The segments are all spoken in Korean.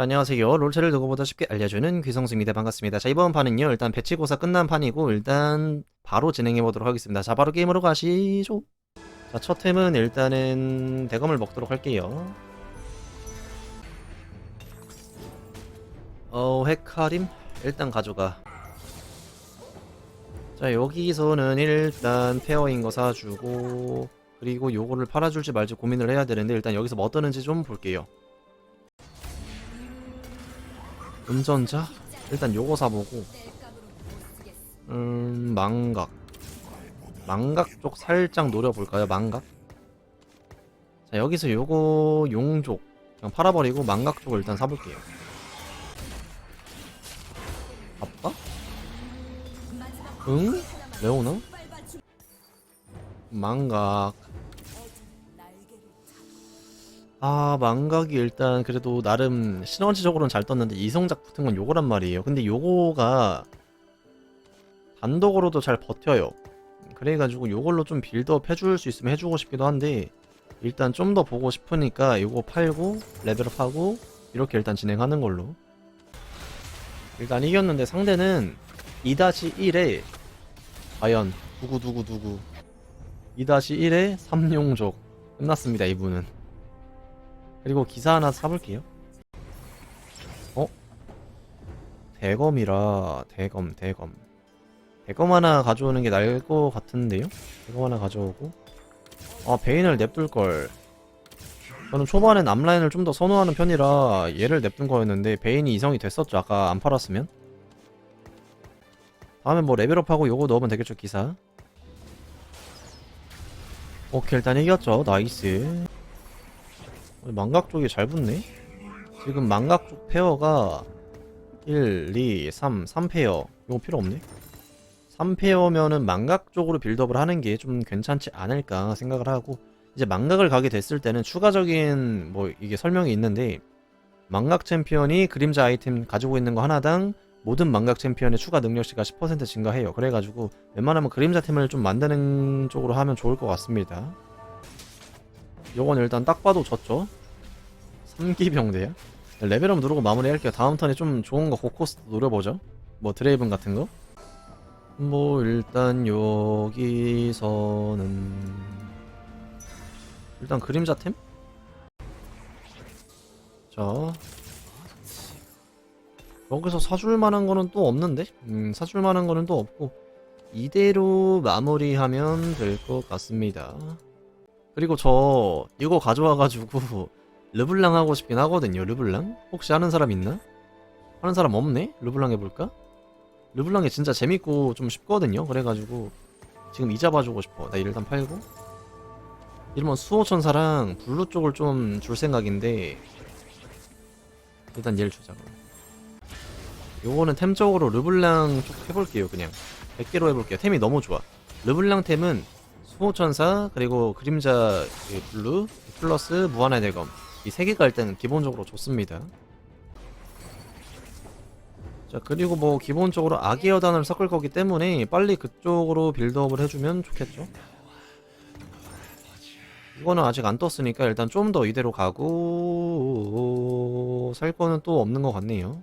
자, 안녕하세요. 롤체를 누구보다 쉽게 알려주는 귀성수입니다. 반갑습니다. 자, 이번 판은요, 일단 배치고사 끝난 판이고, 일단 바로 진행해 보도록 하겠습니다. 자, 바로 게임으로 가시죠. 자, 첫 템은 일단은 대검을 먹도록 할게요. 어, 헤카림? 일단 가져가. 자, 여기서는 일단 페어인 거 사주고, 그리고 요거를 팔아줄지 말지 고민을 해야 되는데, 일단 여기서 뭐 뜨는지 좀 볼게요. 운전자? 일단 요거 사보고 음... 망각 망각 쪽 살짝 노려볼까요? 망각? 자 여기서 요거 용족 그냥 팔아버리고 망각 쪽을 일단 사볼게요 아빠? 응? 레오나? 망각 아 망각이 일단 그래도 나름 시너지적으로는 잘 떴는데 이성작 붙은 건 요거란 말이에요. 근데 요거가 단독으로도 잘 버텨요. 그래가지고 요걸로 좀 빌드업 해줄 수 있으면 해주고 싶기도 한데 일단 좀 더 보고 싶으니까 요거 팔고 레벨업하고 이렇게 일단 진행하는 걸로. 일단 이겼는데 상대는 2-1에 과연 두구두구두구. 2-1에 삼용족. 끝났습니다 이분은 그리고 기사 하나 사볼게요. 어? 대검이라 대검 대검. 대검 하나 가져오는 게 나을 것 같은데요? 대검 하나 가져오고. 아 베인을 냅둘걸. 저는 초반엔 앞라인을 좀 더 선호하는 편이라 얘를 냅둔 거였는데 베인이 이성이 됐었죠 아까 안 팔았으면. 다음에 뭐 레벨업하고 요거 넣으면 되겠죠 기사. 오케이 일단 이겼죠. 나이스. 어, 망각 쪽이 잘 붙네? 지금 망각 쪽 페어가 1, 2, 3, 3페어. 이거 필요 없네. 3페어면은 망각 쪽으로 빌드업을 하는 게 좀 괜찮지 않을까 생각을 하고 이제 망각을 가게 됐을 때는 추가적인 뭐 이게 설명이 있는데 망각 챔피언이 그림자 아이템 가지고 있는 거 하나당 모든 망각 챔피언의 추가 능력치가 10% 증가해요. 그래가지고 웬만하면 그림자 템을 좀 만드는 쪽으로 하면 좋을 것 같습니다. 요건 일단 딱 봐도 졌죠 3기병대야? 레벨업 누르고 마무리할게요. 다음 턴에 좀 좋은 거 고코스 노려보죠. 뭐 드레이븐 같은 거? 뭐 일단 여기서는 일단 그림자 템? 자. 여기서 사줄 만한 거는 또 없는데? 음 사줄 만한 거는 또 없고 이대로 마무리하면 될 것 같습니다. 그리고 저 이거 가져와가지고 르블랑 하고 싶긴 하거든요 르블랑? 혹시 아는 사람 있나? 하는 사람 없네? 르블랑 해볼까? 르블랑이 진짜 재밌고 좀 쉽거든요 그래가지고 지금 이자 봐주고 싶어 나 일단 팔고 이러면 수호천사랑 블루 쪽을 좀 줄 생각인데 일단 얘를 주자 그럼 요거는 템적으로 르블랑 쪽 해볼게요 그냥 100개로 해볼게요 템이 너무 좋아 르블랑 템은 수호천사 그리고 그림자 그 블루 플러스 무한의 대검 이 세 개가 일단 기본적으로 좋습니다. 자 그리고 뭐 기본적으로 악의 여단을 섞을 거기 때문에 빨리 그쪽으로 빌드업을 해주면 좋겠죠. 이거는 아직 안 떴으니까 일단 좀 더 이대로 가고 살 거는 또 없는 것 같네요.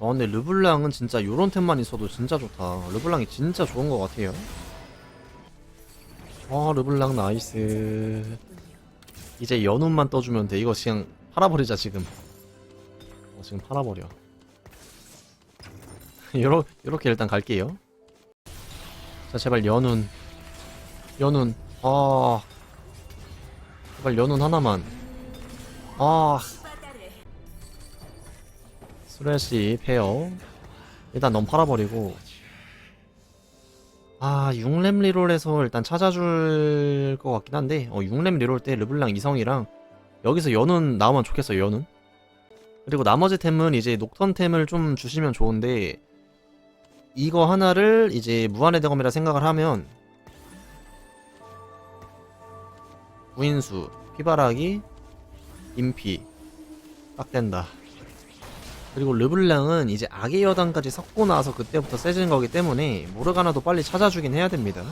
아 근데 르블랑은 진짜 요런 템만 있어도 진짜 좋다. 르블랑이 진짜 좋은 것 같아요. 아 르블랑 나이스 이제 연운만 떠주면 돼. 이거 그냥 팔아버리자 지금. 어, 지금 팔아버려. 요러, 요렇게 일단 갈게요. 자 제발 연운. 연운. 아. 제발 연운 하나만. 아. 스레시 페어. 일단 넌 팔아버리고 아 6렘 리롤에서 일단 찾아줄 것 같긴 한데 어 6렘 리롤 때 르블랑 이성이랑 여기서 연운 나오면 좋겠어 연운? 그리고 나머지 템은 이제 녹턴 템을 좀 주시면 좋은데 이거 하나를 이제 무한의 대검이라 생각을 하면 구인수 피바라기 인피 딱 된다 그리고 르블랑은 이제 악의 여단까지 섞고 나서 그때부터 세지는 거기 때문에 모르가나도 빨리 찾아주긴 해야 됩니다.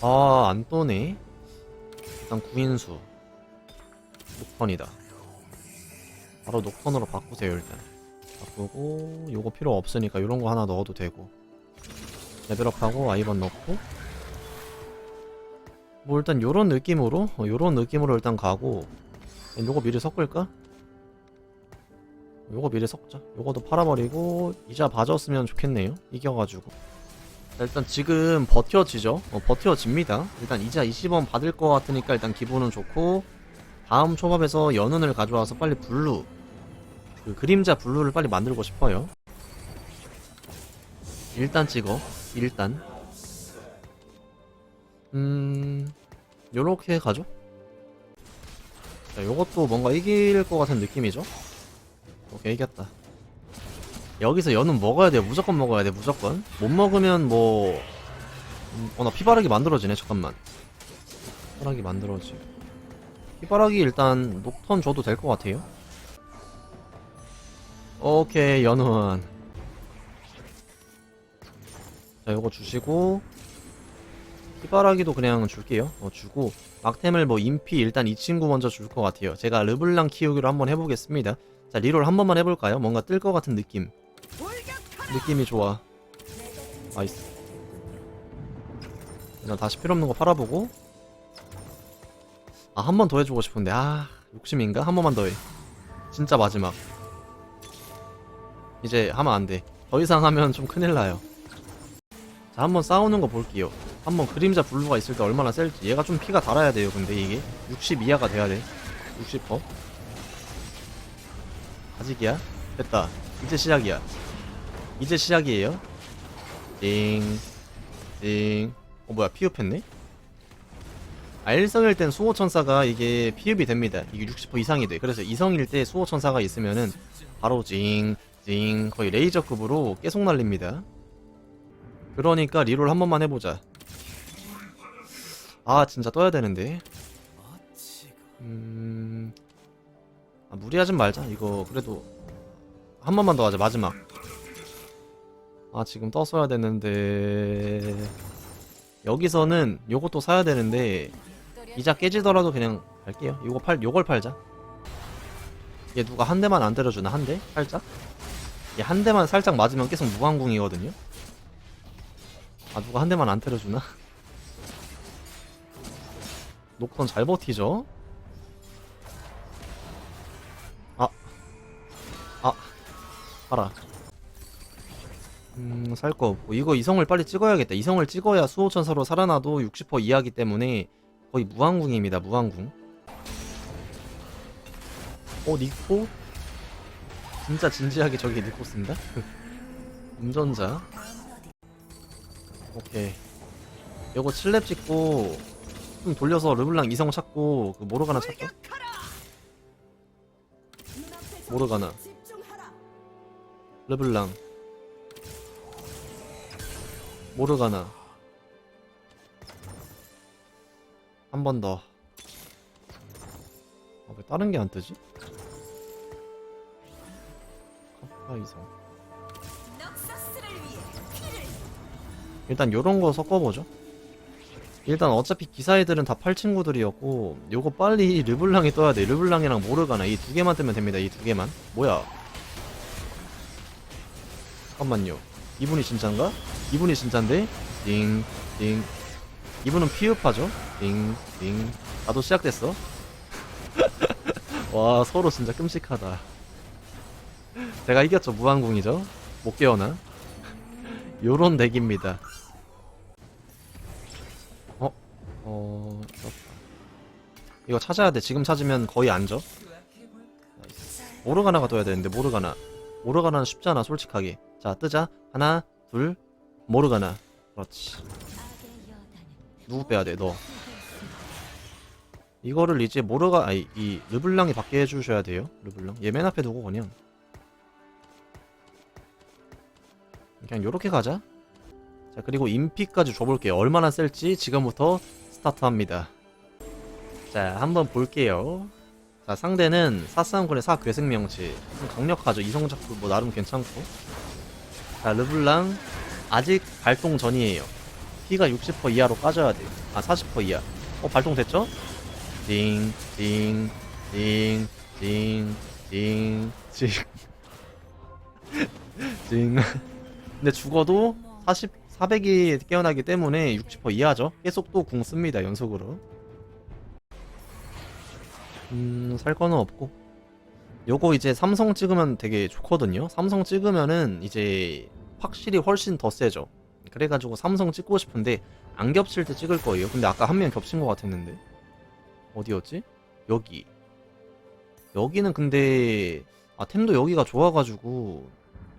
아, 안 떠네. 일단 구인수. 6번이다. 바로 녹턴으로 바꾸세요 일단 바꾸고 요거 필요 없으니까 요런 거 하나 넣어도 되고 레벨업하고 아이번 넣고 뭐 일단 요런 느낌으로 어, 요런 느낌으로 일단 가고 요거 미리 섞을까? 요거 미리 섞자. 요거도 팔아버리고 이자 봐줬으면 좋겠네요. 이겨가지고. 자, 일단 지금 버텨지죠? 어, 버텨집니다. 일단 이자 20원 받을 것 같으니까 일단 기분은 좋고 다음 초밥에서 연운을 가져와서 빨리 블루 그 그림자 블루를 빨리 만들고 싶어요. 일단 찍어. 일단. 음 요렇게 가죠? 자 요것도 뭔가 이길 것 같은 느낌이죠 오케이 이겼다. 여기서 연은 먹어야 돼요. 무조건 먹어야 돼 무조건. 못 먹으면 뭐 음, 어나 피바라기 만들어지네 잠깐만. 피바라기 만들어지. 피바라기 일단 녹턴 줘도 될 것 같아요. 오케이 연운 자 요거 주시고 피바라기도 그냥 줄게요. 어 주고. 막템을 뭐 인피 일단 이 친구 먼저 줄 것 같아요. 제가 르블랑 키우기로 한번 해보겠습니다 자 리롤 한 번만 해볼까요? 뭔가 뜰 것 같은 느낌. 느낌이 좋아. 나이스. 일단 다시 필요 없는 거 팔아보고. 아 한 번 더 해주고 싶은데. 아 욕심인가? 한 번만 더해. 진짜 마지막. 이제 하면 안돼. 더 이상 하면 좀 큰일 나요. 자 한번 싸우는 거 볼게요. 한번 그림자 블루가 있을 때 얼마나 셀지. 얘가 좀 피가 달아야 돼요 근데 이게. 60 이하가 돼야 돼. 60퍼 아직이야? 됐다. 이제 시작이야. 이제 시작이에요. 띵 띵. 어 뭐야 피흡했네? 알성일 땐 수호천사가 이게 피흡이 됩니다. 이게 60% 이상이 돼. 그래서 이성일 때 수호천사가 있으면은 바로 징 징 거의 레이저급으로 계속 날립니다. 그러니까 리롤 한 번만 해보자. 아 진짜 떠야 되는데. 음... 아, 무리하진 말자 이거 그래도 한 번만 더 하자 마지막 아 지금 떴어야 되는데 여기서는 요것도 사야 되는데 이자 깨지더라도 그냥 갈게요 요거 팔 요걸 팔자 얘 누가 한 대만 안 때려주나 한 대? 살짝? 얘 한 대만 살짝 맞으면 계속 무한궁이거든요 아 누가 한 대만 안 때려주나? 녹턴 잘 버티죠? 봐라. 음, 살 거 없고. 이거 이성을 빨리 찍어야겠다. 이성을 찍어야 수호천사로 살아나도 60% 이하기 때문에 거의 무한궁입니다. 무한궁. 어, 니코? 진짜 진지하게 저기 니코 쓴다? 운전자. 오케이. 요거 7렙 찍고 좀 돌려서 르블랑 이성 찾고 그 모르가나 찾고 모르가나 르블랑 모르가나 한 번 더. 아, 왜 다른 게 안 뜨지? 카프카 이성. 일단 요런 거 섞어보죠. 일단 어차피 기사 애들은 다 팔 친구들이었고 요거 빨리 르블랑이 떠야 돼 르블랑이랑 모르가나 이 두 개만 뜨면 됩니다 이 두 개만 뭐야 잠깐만요. 이분이 진짠가? 이분이 진짠데? 띵 띵 이분은 피읍하죠? 띵 띵 나도 시작됐어. 와 서로 진짜 끔찍하다. 제가 이겼죠. 무한궁이죠? 못 깨어나? 요런 덱입니다. 어, 그렇다. 이거 찾아야 돼. 지금 찾으면 거의 안 져. 모르가나가 떠야 되는데, 모르가나. 모르가나는 쉽잖아, 솔직하게. 자, 뜨자. 하나, 둘, 모르가나. 그렇지. 누구 빼야 돼, 너. 이거를 이제 모르가, 아니, 이, 르블랑이 받게 해주셔야 돼요. 르블랑. 얘 맨 앞에 두고 그냥. 그냥 요렇게 가자. 자, 그리고 인피까지 줘볼게요. 얼마나 셀지 지금부터 스타트합니다. 자, 한번 볼게요. 자, 상대는 사싸움군의 사괴생명치. 좀 강력하죠. 이성작도 뭐 나름 괜찮고. 자, 르블랑 아직 발동 전이에요. 피가 60% 이하로 까져야 돼요. 아, 40% 이하. 어, 발동 됐죠? 띵, 띵, 띵, 띵, 징. 근데 죽어도 40, 400이 깨어나기 때문에 60% 이하죠. 계속 또 궁 씁니다, 연속으로. 음, 살 거는 없고. 요거 이제 삼성 찍으면 되게 좋거든요. 삼성 찍으면은 이제 확실히 훨씬 더 세죠. 그래가지고 삼성 찍고 싶은데 안 겹칠 때 찍을 거예요. 근데 아까 한 명 겹친 것 같았는데. 어디였지? 여기. 여기는 근데 아 템도 여기가 좋아가지고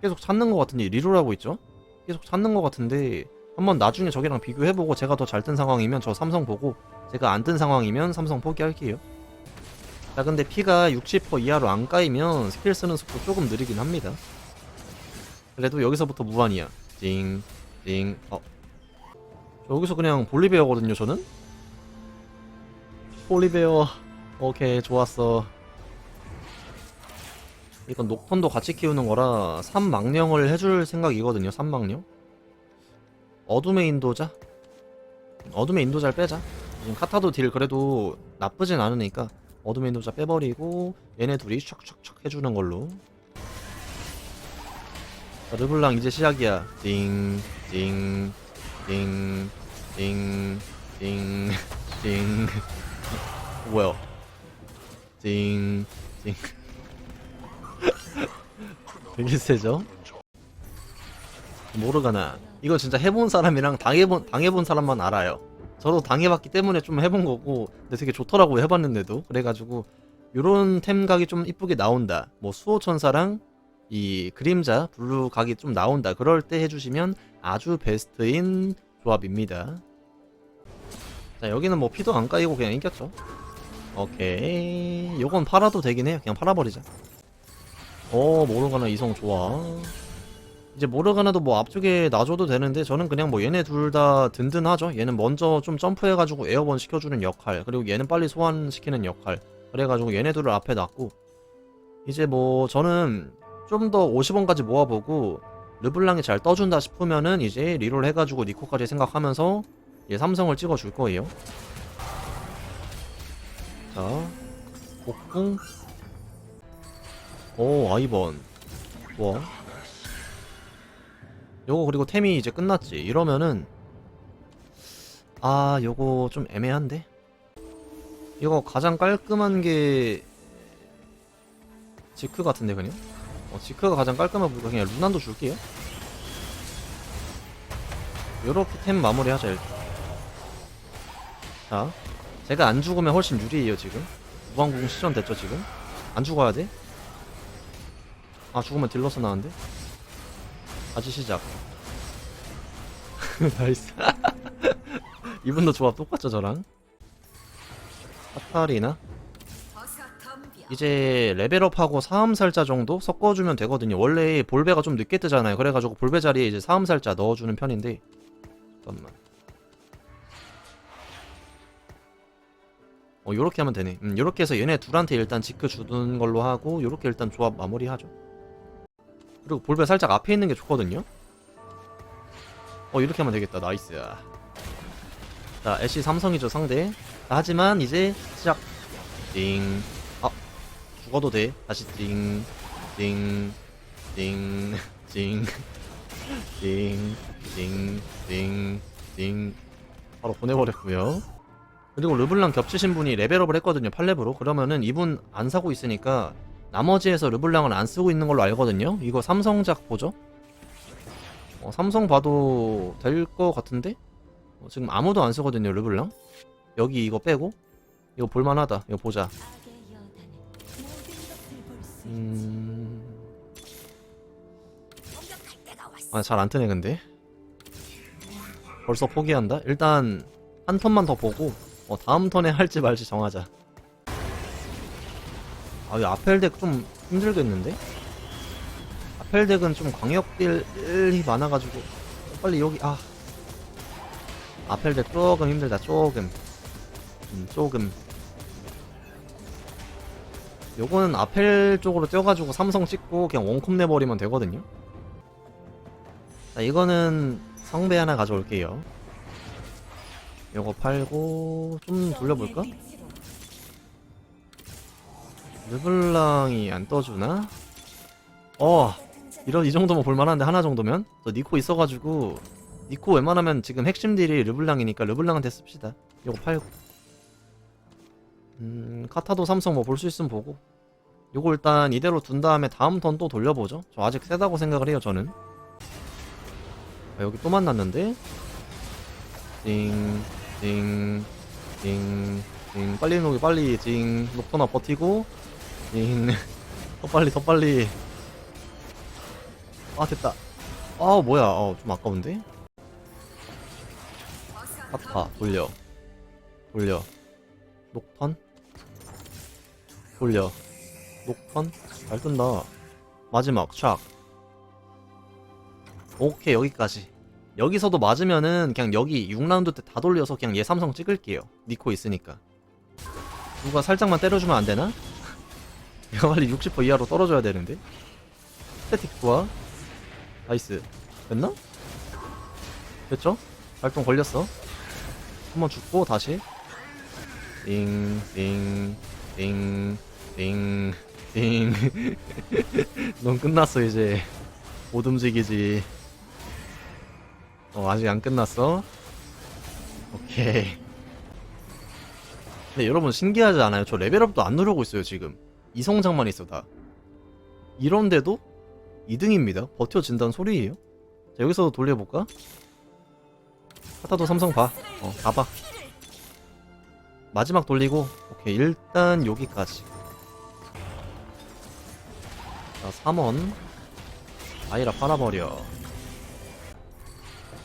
계속 찾는 것 같은데 리롤하고 있죠? 계속 찾는 것 같은데 한번 나중에 저기랑 비교해보고 제가 더 잘 뜬 상황이면 저 삼성 보고 제가 안 뜬 상황이면 삼성 포기할게요. 자 근데 피가 60% 이하로 안 까이면 스킬 쓰는 속도 조금 느리긴 합니다. 그래도 여기서부터 무한이야. 징, 징, 어. 여기서 그냥 볼리베어거든요 저는? 볼리베어 오케이 좋았어 이건 녹턴도 같이 키우는 거라 3망령을 해줄 생각이거든요 3망령 어둠의 인도자 어둠의 인도자를 빼자 지금 카타도 딜 그래도 나쁘진 않으니까 어둠의 인도자 빼버리고 얘네 둘이 촥촥촥 해주는 걸로 자, 르블랑 이제 시작이야 띵, 띵, 띵, 띵, 띵, 띵 뭐야 띵, 띵 되게 세죠? 모르가나 이거 진짜 해본 사람이랑 당해본 당해본 사람만 알아요. 저도 당해봤기 때문에 좀 해본 거고 근데 되게 좋더라고요 해봤는데도 그래가지고 요런 템 각이 좀 이쁘게 나온다. 뭐 수호천사랑 이 그림자 블루 각이 좀 나온다. 그럴 때 해주시면 아주 베스트인 조합입니다. 자 여기는 뭐 피도 안 까이고 그냥 이겼죠. 오케이 요건 팔아도 되긴 해요. 그냥 팔아버리자. 어 모르가나 이성 좋아. 이제 모르가나도 뭐 앞쪽에 놔줘도 되는데 저는 그냥 뭐 얘네 둘 다 든든하죠. 얘는 먼저 좀 점프해가지고 에어번 시켜주는 역할 그리고 얘는 빨리 소환시키는 역할 그래가지고 얘네 둘을 앞에 놨고 이제 뭐 저는 좀 더 50원까지 모아보고 르블랑이 잘 떠준다 싶으면은 이제 리롤 해가지고 니코까지 생각하면서 얘 삼성을 찍어줄 거예요. 자 복궁. 오 아이번. 좋아 요거 그리고 템이 이제 끝났지. 이러면은 아 요거 좀 애매한데? 이거 가장 깔끔한 게 지크 같은데 그냥 어, 지크가 가장 깔끔한 보니까 그냥 루난도 줄게요. 요렇게 템 마무리하자 일단. 자 제가 안 죽으면 훨씬 유리해요 지금. 무한궁 시전 됐죠 지금? 안 죽어야 돼? 아 죽으면 딜러서 나는데? 다시 시작. 나이스. 이분도 조합 똑같죠 저랑? 카타리나 이제 레벨업하고 사암살자 정도 섞어주면 되거든요. 원래 볼베가 좀 늦게 뜨잖아요. 그래가지고 볼베 자리에 이제 사암살자 넣어주는 편인데. 잠깐만. 어 요렇게 하면 되네. 음 요렇게 해서 얘네 둘한테 일단 지크 주는 걸로 하고 요렇게 일단 조합 마무리하죠. 그리고 볼베 살짝 앞에 있는 게 좋거든요. 어 이렇게 하면 되겠다. 나이스. 자 애쉬 삼성이죠 상대. 자, 하지만 이제 시작. 띵. 아, 죽어도 돼. 다시 띵 띵, 띵, 띵, 띵, 띵, 띵, 띵. 바로 보내버렸고요. 그리고 르블랑 겹치신 분이 레벨업을 했거든요 8렙으로. 그러면은 이분 안 사고 있으니까 나머지에서 르블랑을 안 쓰고 있는 걸로 알거든요. 이거 삼성작 보죠? 어, 삼성 봐도 될 것 같은데? 어, 지금 아무도 안 쓰거든요 르블랑. 여기 이거 빼고? 이거 볼만하다. 이거 보자 음... 아 잘 안 뜨네 근데. 벌써 포기한다? 일단 한 턴만 더 보고 어, 다음 턴에 할지 말지 정하자. 아, 이 아펠 덱좀 힘들겠는데? 아펠 덱은 좀 광역딜이 많아가지고 빨리 여기 아. 아펠 덱 조금 힘들다 조금. 음, 조금 요거는 아펠 쪽으로 뛰어가지고 삼성 찍고 그냥 원콤 내버리면 되거든요 자 이거는 성배 하나 가져올게요 요거 팔고 좀 돌려볼까? 르블랑이 안 떠주나? 어 이런 이 정도면 볼만한데 하나 정도면? 저 니코 있어가지고 니코 웬만하면 지금 핵심 딜이 르블랑이니까 르블랑한테 씁시다 이거 팔고 음 카타도 삼성 뭐 볼 수 있으면 보고 요거 일단 이대로 둔 다음에 다음 턴 또 돌려보죠 저 아직 세다고 생각을 해요 저는 아, 여기 또 만났는데 띵, 띵, 띵, 띵. 빨리 녹이 빨리 띵. 녹터나 버티고 띵. 더 빨리 더 빨리. 아 됐다. 아 뭐야? 어, 좀 아까운데. 아파 돌려. 돌려. 녹턴. 돌려. 녹턴. 잘 뜬다. 마지막 샥. 오케이 여기까지. 여기서도 맞으면은 그냥 여기 6라운드 때 다 돌려서 그냥 얘 삼성 찍을게요. 니코 있으니까. 누가 살짝만 때려주면 안 되나? 얘가 빨리 60% 이하로 떨어져야 되는데. 스태틱 좋아. 나이스. 됐나? 됐죠? 발동 걸렸어. 한번 죽고 다시. 띵, 띵, 띵, 띵, 띵. 넌 끝났어 이제. 못 움직이지. 어, 아직 안 끝났어. 오케이. 근데 여러분 신기하지 않아요? 저 레벨업도 안 누르고 있어요, 지금. 이성장만 있어, 다. 이런데도 2등입니다. 버텨진다는 소리예요. 자, 여기서 돌려볼까? 카타도 삼성 봐. 어, 가봐. 마지막 돌리고, 오케이. 일단 여기까지. 자, 3원. 아이라 팔아버려.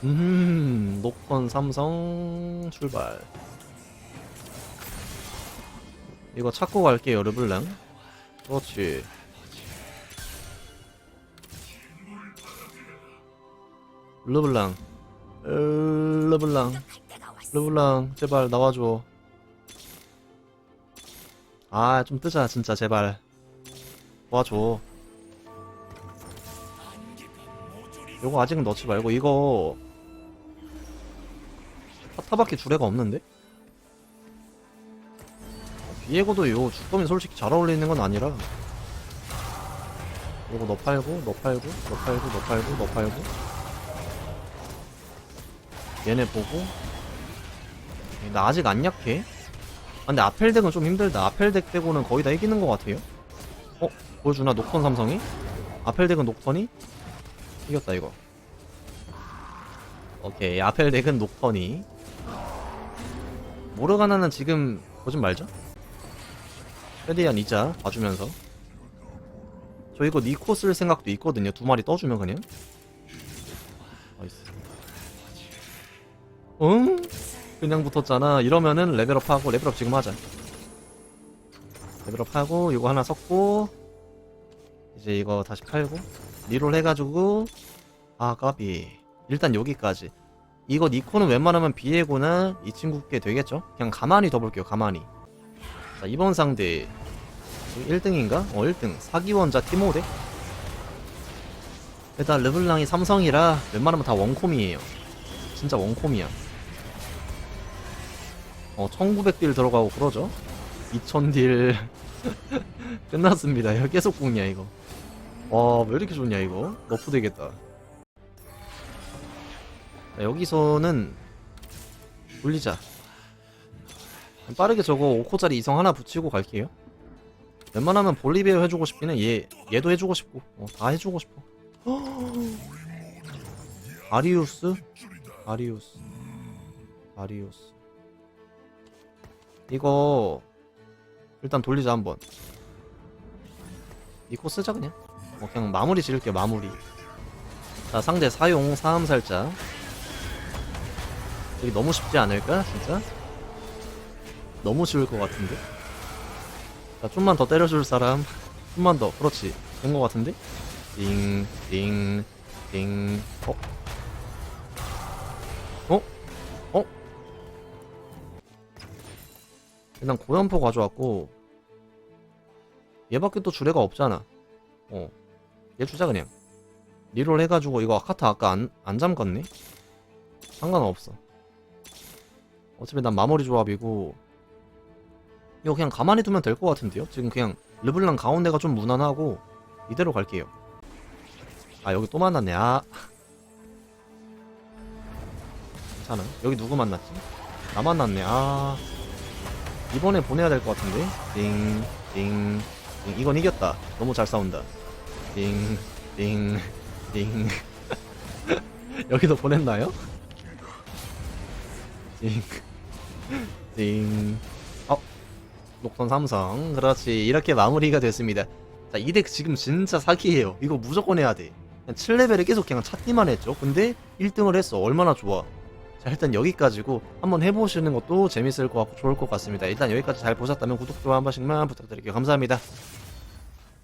음, 녹턴 삼성 출발. 이거 찾고 갈게요, 르블랑. 그렇지. 르블랑. 으, 르블랑. 르블랑, 제발 나와줘. 아, 좀 뜨자, 진짜, 제발. 도와줘. 요거 아직은 넣지 말고, 이거. 파타밖에 주례가 없는데? 어, 비에고도 요 주검이 솔직히 잘 어울리는 건 아니라 요거 너 팔고 너 팔고 너 팔고 너 팔고 너 팔고 얘네 보고 나 아직 안 약해 아, 근데 아펠 덱은 좀 힘들다 아펠 덱 빼고는 거의 다 이기는 것 같아요 어? 보여주나 녹턴 삼성이? 아펠 덱은 녹턴이? 이겼다 이거 오케이 아펠 덱은 녹턴이 모르가나는 지금 보진 말죠. 최대한 이자 봐주면서 저 이거 니코 쓸 생각도 있거든요. 두 마리 떠주면 그냥. 나이스. 응? 그냥 붙었잖아. 이러면은 레벨업하고 레벨업 지금 하자. 레벨업하고 이거 하나 섞고 이제 이거 다시 팔고 리롤 해가지고 아 까비 일단 여기까지 이거 니코는 웬만하면 비에고나 이 친구께 되겠죠? 그냥 가만히 더 볼게요, 가만히. 자, 이번 상대 1등인가? 어, 1등. 사기원자 티모데? 일단 르블랑이 삼성이라 웬만하면 다 원콤이에요. 진짜 원콤이야. 어, 1900딜 들어가고 그러죠? 2000딜 끝났습니다. 이거 계속 궁이야, 이거. 와, 왜 이렇게 좋냐, 이거? 너프 되겠다. 자, 여기서는 돌리자 빠르게 저거 5코짜리 이성 하나 붙이고 갈게요 웬만하면 볼리베어 해주고 싶긴 해얘 얘도 해주고 싶고 어, 다 해주고 싶어 아리우스 아리우스 아리우스 이거 일단 돌리자 한번 이코 쓰자 그냥 어, 그냥 마무리 지을게요 마무리 자 상대 사용 사음살자 이게 너무 쉽지 않을까 진짜? 너무 쉬울 것 같은데? 자 좀만 더 때려줄 사람 좀만 더 그렇지 된 것 같은데? 띵, 띵, 띵, 어? 어? 일단 고연포 가져왔고 얘밖에 또 주례가 없잖아 어. 얘 주자 그냥 리롤 해가지고 이거 아카타 아까 안, 안 잠갔네? 상관없어 어차피 난 마무리 조합이고 이거 그냥 가만히 두면 될 것 같은데요? 지금 그냥 르블랑 가운데가 좀 무난하고 이대로 갈게요. 아 여기 또 만났네. 아 괜찮아. 여기 누구 만났지? 나 만났네. 아 이번에 보내야 될 것 같은데. 띵, 띵, 띵. 이건 이겼다. 너무 잘 싸운다. 띵, 띵, 띵. 여기도 보냈나요? 띵, 띵. 어, 녹턴 삼성. 그렇지. 이렇게 마무리가 됐습니다. 자, 이 덱 지금 진짜 사기예요. 이거 무조건 해야 돼. 그냥 7레벨에 계속 그냥 찾기만 했죠. 근데 1등을 했어. 얼마나 좋아. 자, 일단 여기까지고 한번 해보시는 것도 재밌을 것 같고 좋을 것 같습니다. 일단 여기까지 잘 보셨다면 구독, 좋아요 한 번씩만 부탁드릴게요. 감사합니다.